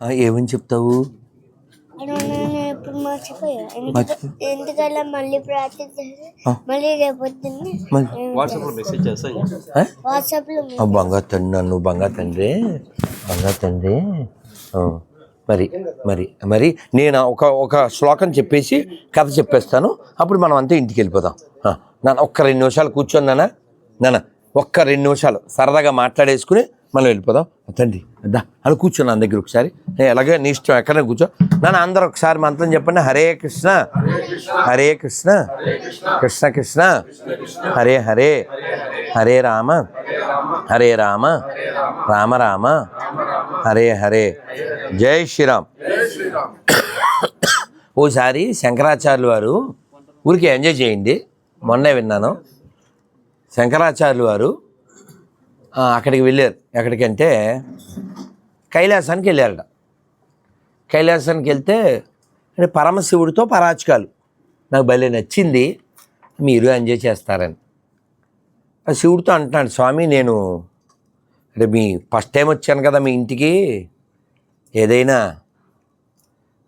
ఆ, ఏమని చెప్తావు? ఎందుకలా మళ్ళీ. మళ్ళీ రేపొద్దున్నే వాట్సాప్లో మెసేజ్ బంగారు తండ్రి నన్ను బంగారు తండ్రి బంగారు తండ్రి. మరి మరి మరి నేను ఒక ఒక శ్లోకం చెప్పేసి కథ చెప్పేస్తాను. అప్పుడు మనం అంతా ఇంటికి వెళ్ళిపోదాం. నాన్న ఒక్క రెండు నిమిషాలు కూర్చొని నాన్న. నాన్న ఒక్క రెండు నిమిషాలు సరదాగా మాట్లాడేసుకుని మనం వెళ్ళిపోదాం. తండ్రి దా అని కూర్చో నా దగ్గర ఒకసారి. ఎలాగే నీ ఇష్టం ఎక్కడైనా కూర్చో. నాన్న అందరూ ఒకసారి మంత్రం చెప్పండి. హరే కృష్ణ. హరే కృష్ణ. కృష్ణ కృష్ణ. హరే హరే. హరే రామ. హరే రామ. రామ రామ. హరే హరే. జై శ్రీరామ్. ఓసారి శంకరాచార్యులు వారు ఊరికి ఎంజాయ్ చేయండి. మొన్నే విన్నాను. శంకరాచార్యులు వారు అక్కడికి వెళ్ళారు. ఎక్కడికంటే కైలాసానికి వెళ్ళారట కైలాసానికి వెళ్తే అంటే పరమశివుడితో పరాచకాలు. నాకు భలే నచ్చింది మీరు ఎంజాయ్ చేస్తారని. ఆ శివుడితో అంటున్నాడు స్వామి నేను అంటే మీ ఫస్ట్ టైం వచ్చాను కదా మీ ఇంటికి. ఏదైనా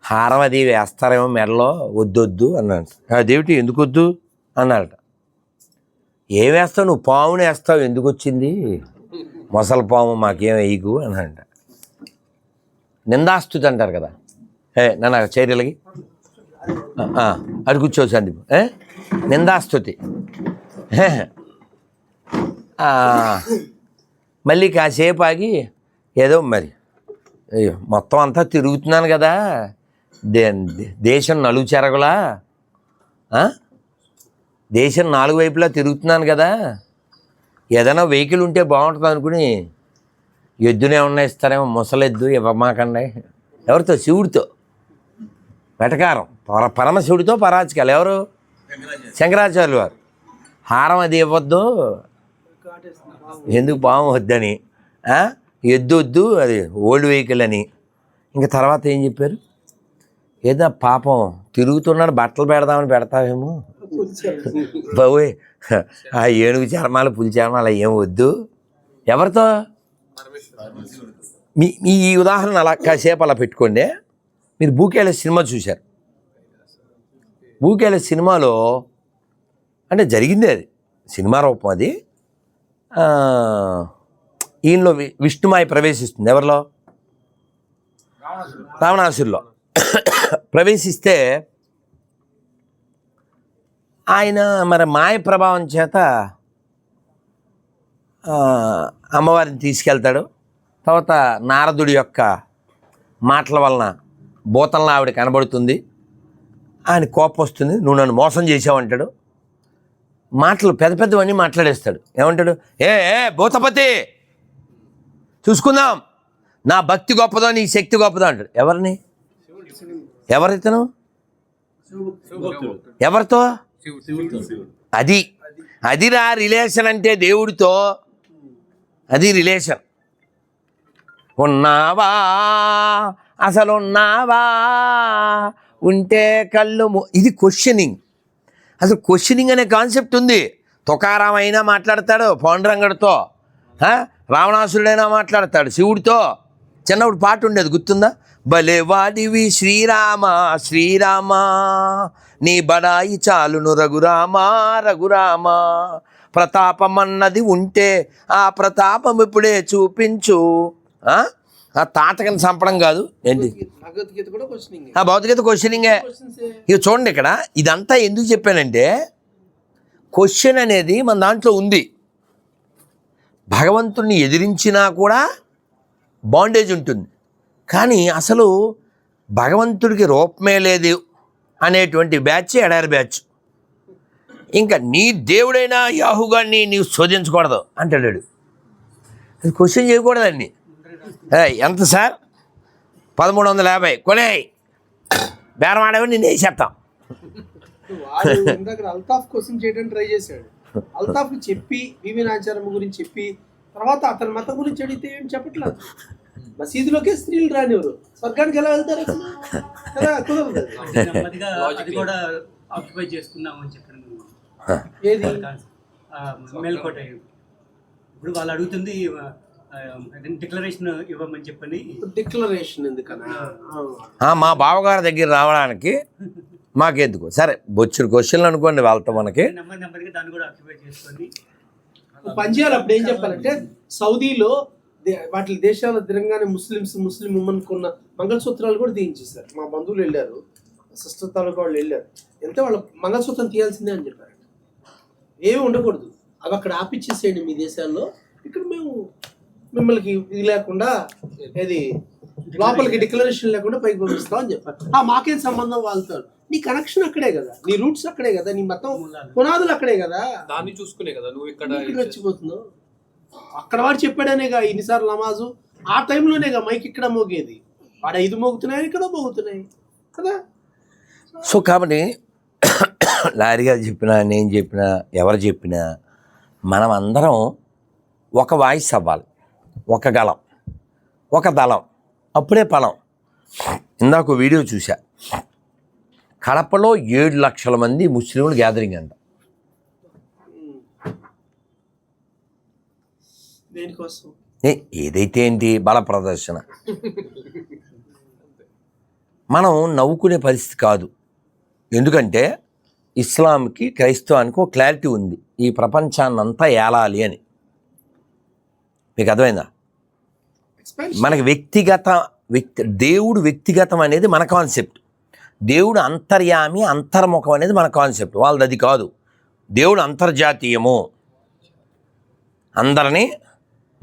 హారం అది వేస్తారేమో మెడలో వద్దొద్దు అన్నాడు. అదేమిటి? ఎందుకు వద్దు? అన్నాడట. ఏం వేస్తావు? నువ్వు పావును వేస్తావు. ఎందుకు వచ్చింది? మొసలపాము మాకేం వేయకు అన్నాడంట నిందాస్తుతి అంటారు కదా. ఏ నన్ను చర్యలకి అటు కూర్చో సందీప్ ఏ? నిందాస్తుతి. మళ్ళీ కాసేపు ఆగి ఏదో మరి అయ్యో మొత్తం అంతా తిరుగుతున్నాను కదా. దే దేశం నలుగు చెరగలా దేశం నాలుగు వైపులా తిరుగుతున్నాను కదా. ఏదైనా వెహికల్ ఉంటే బాగుంటుంది అనుకుని ఎద్దునే ఏమన్నా ఇస్తారేమో ముసలెద్దు ఇవ్వమాకండి ఎవరితో? శివుడితో. వెటకారం. పర పరమశివుడితో పరాచకాలు ఎవరు? శంకరాచార్యులు వారు. హారం అది ఇవ్వద్దు. ఎందుకు పాము వద్దని? ఎద్దు వద్దు అది ఓల్డ్ వెహికల్ అని. ఇంకా తర్వాత ఏం చెప్పారు? ఏదో పాపం తిరుగుతున్నాడు బట్టలు పెడదామని పెడతావేమో. బాబోయ్ ఆ ఏనుగు చర్మాలు పులి చర్మాలు ఏం వద్దు. ఎవరితో? మీ మీ ఈ ఉదాహరణ అలా కాసేపు అలా పెట్టుకోండి. మీరు బూకేళ్ళ సినిమా చూశారు. బూకేళ్ళ సినిమాలో అంటే జరిగిందే అది. సినిమా రూపం అది. ఈయనలో విష్ణుమాయ ప్రవేశిస్తుంది. ఎవరిలో? రావణాసురులో. ప్రవేశిస్తే ఆయన మరి మాయ ప్రభావం చేత అమ్మవారిని తీసుకెళ్తాడు. తర్వాత నారదుడి యొక్క మాటల వలన భూతంలో ఆవిడ కనబడుతుంది. ఆయన కోపం వస్తుంది. నువ్వు నన్ను మోసం చేసావంటాడు మాటలు పెద్ద పెద్దవన్నీ మాట్లాడేస్తాడు. ఏమంటాడు? ఏ ఏ భూతపతి చూసుకుందాం. నా భక్తి గొప్పదో నీ శక్తి గొప్పదో అంటాడు. ఎవరిని? ఎవరితను? ఎవరితో? అది అదిరా రిలేషన్ అంటే దేవుడితో. అది రిలేషన్ ఉన్నావా? అసలు ఉన్నావా ఉంటే కళ్ళు మూ- ఇది క్వశ్చనింగ్ అసలు క్వశ్చనింగ్ అనే కాన్సెప్ట్ ఉంది. తుకారాం అయినా మాట్లాడతాడు పౌండ్రంగడితో? రావణాసురుడైనా మాట్లాడతాడు శివుడితో. చిన్నప్పుడు పాట ఉండేది గుర్తుందా? భలే వాడివి శ్రీరామ శ్రీరామ నీ బడాయి చాలును రఘురామ రఘురామ. ప్రతాపమన్నది ఉంటే ఆ ప్రతాపం ఇప్పుడే చూపించు. ఆ? తాటకని చంపడం కాదు ఏంటి? ఆ భౌతికత క్వశ్చనింగే ఇక చూడండి ఇక్కడ ఇదంతా ఎందుకు చెప్పానంటే క్వశ్చన్ అనేది మన దాంట్లో ఉంది. భగవంతుణ్ణి ఎదిరించినా కూడా బాండేజ్ ఉంటుంది. కానీ అసలు భగవంతుడికి రూపమే లేదు అనేటువంటి బ్యాచ్ ఎడారి బ్యాచ్. ఇంకా నీ దేవుడైనా యాహుగాన్ని నీవు శోధించకూడదు అంటాడు అది క్వశ్చన్ చేయకూడదండి. ఏయ్, ఎంత సార్? పదమూడు వందల యాభై. కొనే బేరమాడవి నేను వేసేస్తాం అల్తాఫ్ క్వశ్చన్ చేయడానికి ట్రై చేశాడు. అల్తాఫ్ చెప్పి భీమినాచారం గురించి చెప్పి తర్వాత అతని మతం గురించి అడిగితే ఏం చెప్పట్లేదు? మసీదులోకే స్త్రీలు రానివ్వరు. స్వర్గానికి ఎలా వెళ్తారు? అది కూడా ఆక్యుపై చేసుకుందాం అని చెప్పాను ఏది? మేల్కోట. ఇప్పుడు వాళ్ళు అడుగుతుంది డిక్లరేషన్ ఇవ్వమని చెప్పని. డిక్లరేషన్ ఎందుకన్నా మా బావగారి దగ్గర రావడానికి మాకెందుకు? సరే బొచ్చుడు క్వశ్చన్లు అనుకోండి వాళ్ళతో మనకి. పని చేయాలి అప్పుడు ఏం చెప్పాలంటే సౌదీలో వాటి దేశాల తిరంగానే ముస్లిమ్స్ ముస్లిం ఉమెన్ కొన్న మంగళసూత్రాలు కూడా తీయించేశారు. మా బంధువులు వెళ్ళారు సిస్టర్ తాలూకా వాళ్ళు వెళ్ళారు. వెళ్తే వాళ్ళు మంగళసూత్రం తీయాల్సిందే అని చెప్పారు. ఏమి ఉండకూడదు. అవి అక్కడ ఆపిచ్చేసేయండి మీ దేశాల్లో. ఇక్కడ మేము మిమ్మల్ని ఇది లేకుండా ఏది లోపలికి డిక్లరేషన్ లేకుండా పైకి పంపిస్తాం అని చెప్పారు. ఆ మాకేం సంబంధం వాళ్ళతో నీ కనెక్షన్ అక్కడే కదా. నీ రూట్స్ అక్కడే కదా. నీ మతం పునాదులు అక్కడే కదా. దాన్ని చూసుకునే కదా నువ్వు ఇక్కడ ఇక్కడ వచ్చిపోతున్నావు. అక్కడ వాడు చెప్పాడనేగా ఇన్నిసార్లు నమాజు ఆ టైంలోనేగా మైక్ ఇక్కడ మోగేది. వాడు ఐదు మోగుతున్నాయి ఇక్కడ మోగుతున్నాయి కదా? సో కాబట్టి లారీ గారు చెప్పినా నేను చెప్పినా ఎవరు చెప్పినా మనం అందరం ఒక వాయిస్ అవ్వాలి. ఒక గలం ఒక దళం అప్పుడే ఫలం ఇందాక వీడియో చూశా. కడపలో ఏడు లక్షల మంది ముస్లింలు గ్యాదరింగ్ అంట. దేనికోసం? ఏదైతే ఏంటి? బల ప్రదర్శన. మనం నవ్వుకునే పరిస్థితి కాదు. ఎందుకంటే ఇస్లాంకి క్రైస్తవానికి ఒక క్లారిటీ ఉంది. ఈ ప్రపంచాన్ని అంతా ఏలాలి అని. మీకు అర్థమైందా? మనకి వ్యక్తిగత వ్యక్తి దేవుడు వ్యక్తిగతం అనేది మన కాన్సెప్ట్ దేవుడు అంతర్యామి అంతర్ముఖం అనేది మన కాన్సెప్ట్ వాళ్ళది అది కాదు. దేవుడు అంతర్జాతీయము. అందరినీ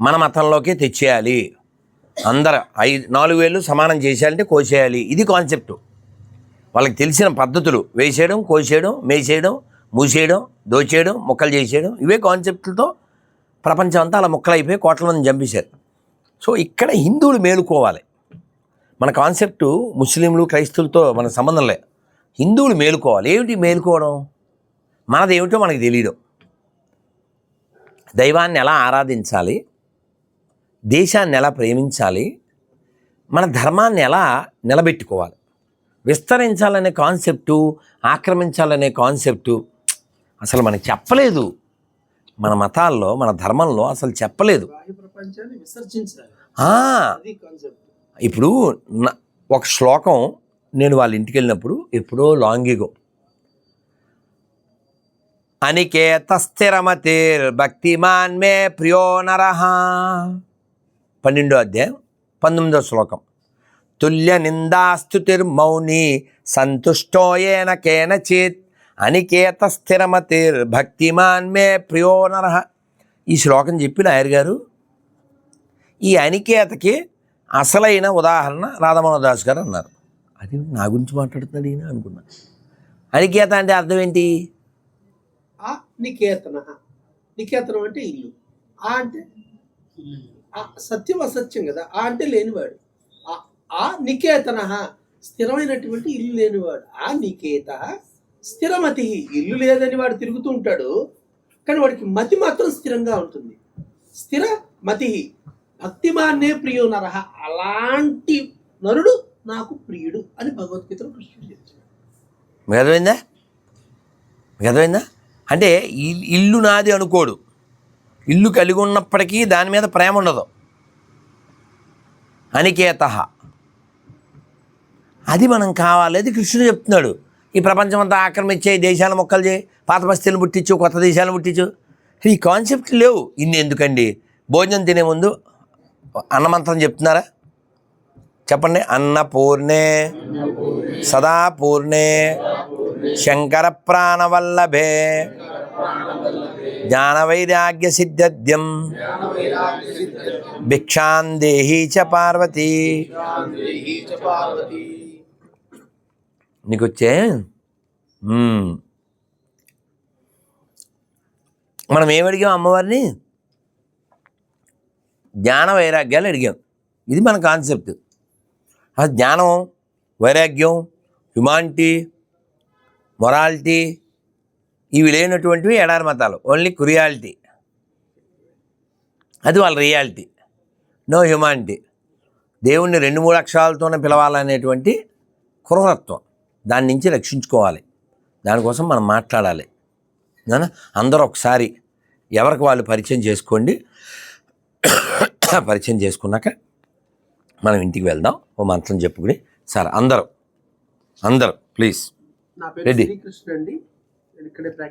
మన మతంలోకే తెచ్చేయాలి. అందరు ఐదు నాలుగు వేలు సమానం చేసేయాలంటే కోసేయాలి. ఇది కాన్సెప్ట్. వాళ్ళకి తెలిసిన పద్ధతులు. వేసేయడం కోసేయడం మేసేయడం మూసేయడం దోచేయడం ముక్కలు చేసేయడం ఇవే కాన్సెప్ట్లతో ప్రపంచం అంతా అలా ముక్కలైపోయి అయిపోయి కోట్ల మంది చంపేశారు. సో ఇక్కడ హిందువులు మేలుకోవాలి. మన కాన్సెప్ట్ ముస్లింలు క్రైస్తవులతో మన సంబంధం లే. హిందువులు మేలుకోవాలి. ఏమిటి మేలుకోవడం? మనది ఏమిటో మనకు తెలియడం దైవాన్ని ఎలా ఆరాధించాలి? దేశాన్ని ఎలా ప్రేమించాలి మన ధర్మాన్ని ఎలా నిలబెట్టుకోవాలి విస్తరించాలనే కాన్సెప్టు ఆక్రమించాలనే కాన్సెప్టు అసలు మనకి చెప్పలేదు. మన మతాల్లో మన ధర్మంలో అసలు చెప్పలేదు. ఇప్పుడు ఒక శ్లోకం నేను వాళ్ళ ఇంటికి వెళ్ళినప్పుడు ఎప్పుడో లాంగిగో అనికేత స్థిరమతిర్ భక్తిమాన్ మే ప్రియో నరహ పన్నెండో అధ్యాయం పంతొమ్మిదో శ్లోకం. తుల్య నిందాస్తుతిర్మౌని సంతుష్టోయేన కేనచిత్ అనికేత స్థిరమతిర్ భక్తిమాన్ మే ప్రియో నరహ ఈ శ్లోకం చెప్పి నాయర్ గారు ఈ అనికేతకి అసలైన ఉదాహరణ రాధమోహన్ దాస్ గారు అన్నారు. అది నా గురించి మాట్లాడుతున్నాడు ఈయన అనుకున్నా. అనికేత అంటే అర్థం ఏంటి? నికేతన. నికేతనం అంటే ఇల్లు. ఆ అంటే సత్యం అసత్యం కదా. ఆ అంటే లేనివాడు. ఆ- ఆ నికేతన స్థిరమైనటువంటి ఇల్లు లేనివాడు. ఆ నికేత స్థిరమతి. ఇల్లు లేదని వాడు తిరుగుతూ ఉంటాడు కానీ వాడికి మతి మాత్రం స్థిరంగా ఉంటుంది. స్థిర మతి భక్తిమాన్నే ప్రియో నరహ అలాంటి నరుడు నాకు ప్రియుడు అని భగవద్గీతలో కృష్ణుడు చెప్తాడు అర్థమైందా? అర్థమైందా? అంటే ఇల్లు నాది అనుకోడు. ఇల్లు కలిగి ఉన్నప్పటికీ దాని మీద ప్రేమ ఉండదు. అనికేత. అది మనం కావాలి అది కృష్ణుడు చెప్తున్నాడు. ఈ ప్రపంచం అంతా ఆక్రమించే దేశాల మొక్కలు చేయి పాత బస్తీలు పుట్టించు కొత్త దేశాలను పుట్టించు. ఈ కాన్సెప్ట్ లేవు. ఇన్ని ఎందుకండి? భోజనం తినే ముందు అన్నమంత్రం చెప్తున్నారా? చెప్పండి. అన్నపూర్ణే. సదా పూర్ణే శంకర ప్రాణవల్లభే. జ్ఞానవైరాగ్య సిద్ధ్యం భిక్షాందేహీ చ పార్వతి నీకొచ్చే మనం ఏమడిగాం అమ్మవారిని? జ్ఞాన వైరాగ్యాలు అడిగాం. ఇది మన కాన్సెప్ట్. ఆ జ్ఞానం వైరాగ్యం హ్యుమానిటీ మొరాలిటీ ఇవి లేనటువంటివి ఎడారి మతాలు. ఓన్లీ కురియాలిటీ అది వాళ్ళ రియాలిటీ నో హ్యుమానిటీ దేవుణ్ణి రెండు మూడు అక్షరాలతోనే పిలవాలనేటువంటి క్రూరత్వం. దాని నుంచి రక్షించుకోవాలి. దానికోసం మనం మాట్లాడాలి. అందరూ ఒకసారి ఎవరికి వాళ్ళు పరిచయం చేసుకోండి. పరిచయం చేసుకున్నాక మనం ఇంటికి వెళ్దాం. ఓ మంత్రం చెప్పుకుని. సార్ అందరం. అందరం ప్లీజ్ నా పేరు